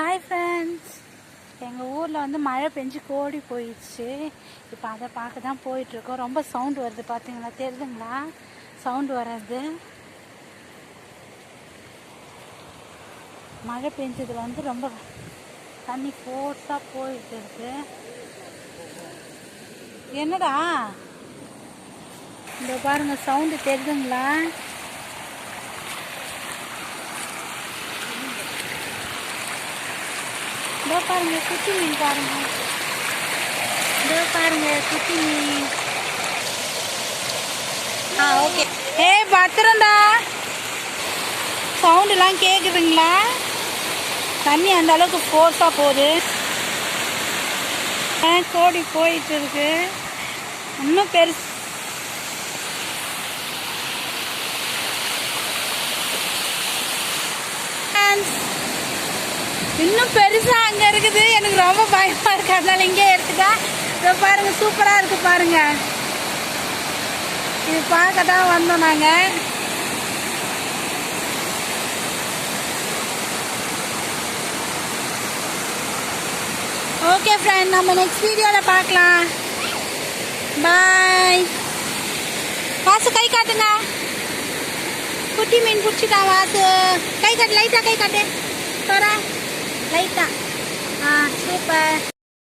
Hi friends எங்கள் ஊரில் வந்து மழை பெஞ்சு கோடி போயிடுச்சு. இப்போ அதை பார்க்க தான் போயிட்டுருக்கோம். ரொம்ப சவுண்டு வருது பார்த்தீங்களா தெரியுதுங்களா? சவுண்டு வர்றது மழை பெஞ்சது வந்து ரொம்ப தண்ணி ஃபோர்ஸாக போயிட்டு இருக்கு. என்னடா? இந்த பாருங்கள் சவுண்டு தெரியுதுங்களா? இதோ பாருங்க குட்டி மீன் பாருங்க. இதோ பாருங்க குட்டி மீன். ஆ ஓகே. ஏ பத்திரம்டா. சவுண்டுலாம் கேட்குதுங்களா தண்ணி அந்த அளவுக்கு ஃபோர்ஸாக போகுது. ஆ, கோடி போயிட்டு இருக்கு. இன்னும் பெருசு இன்னும் பெருசாக அங்கே இருக்குது. எனக்கு ரொம்ப பயமாக இருக்குது அதனால் இங்கே எடுத்துக்கா இதை பாருங்கள் சூப்பராக இருக்குது பாருங்கள் இது பார்க்க தான் வந்தோம் நாங்கள் ஓகே ஃப்ரெண்ட் நம்ம நெக்ஸ்ட் வீடியோவில் பார்க்கலாம். பாய் வாசு கை காட்டுங்க. குட்டி மீன் பிடிச்சிட்டான் வாசு. கை காட்டு லைட்டாக கை காட்டு. தோற. லைட்டாக ஆ சூப்பர்